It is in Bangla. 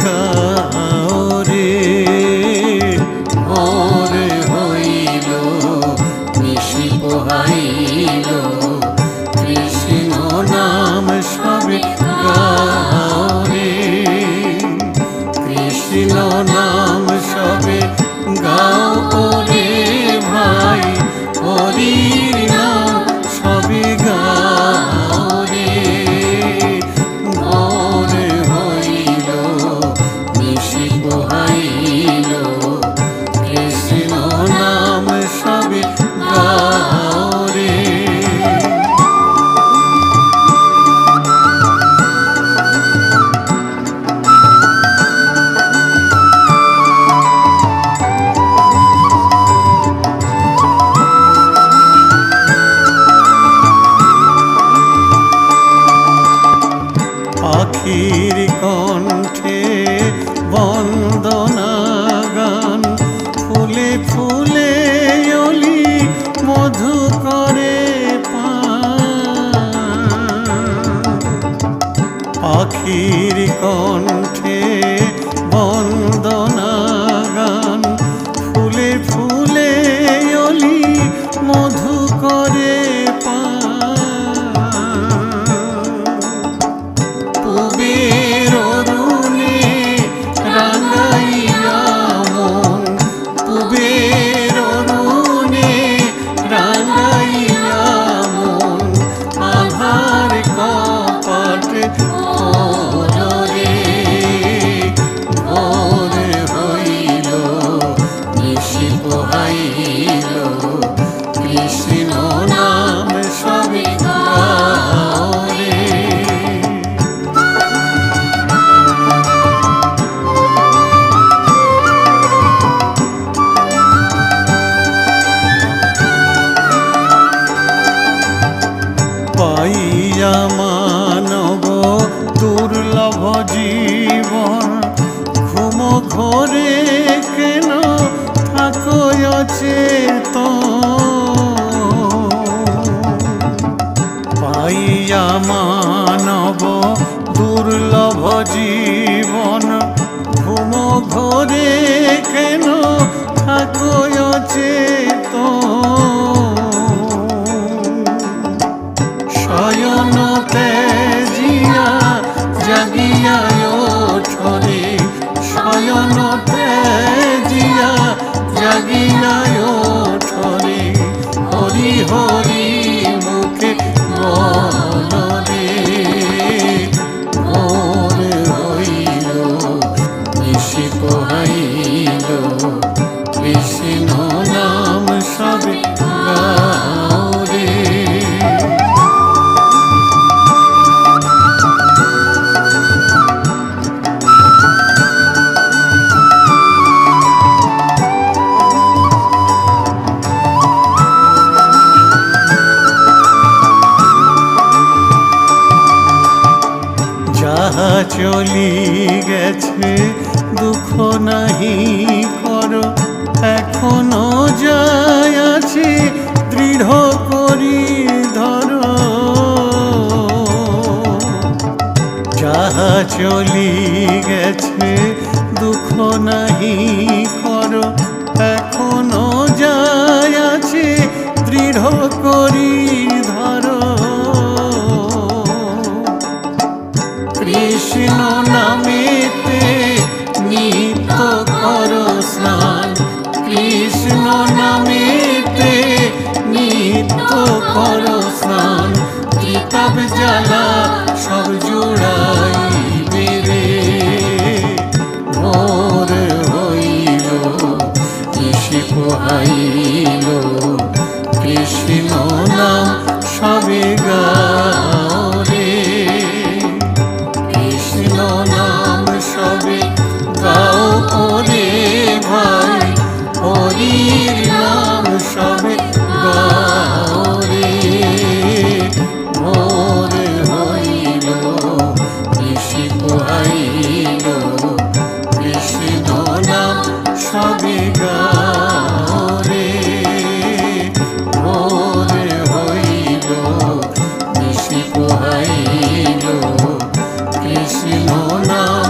गा কণ্ঠে বন্দনা গান ফুলে ফুলে অলি মধু করে। পাখির কণ্ঠে বন্দনা ঘরে কেন থাকো অচেত পাইয়া মানব দুর্লভ জীবন ঘুম ঘরে কেন থাকো হরি মুখে বলরে চলি গেছে, দুঃখ নাহি কর, এখনও যায় আছে, দৃঢ় করি ধর। যাহা চলি গেছে, দুঃখ নাহি কর, এখনও যায় আছে, দৃঢ় করি কৃষ্ণ নামেতে নিত্য কর স্নান। কৃষ্ণ নামেতে নিত্য কর স্নান। কিতাব জ্বালা সব জোড়াই বেরে ভোর হইল কৃষি পোহাইল কৃষ্ণ নাম হরির নাম সবে গাও রে ভোর হইল, ঋষি পোহাইল কৃষ্ণ নাম সবে গাও রে ভোর হইল, ঋষি পোহাইল কৃষ্ণ নাম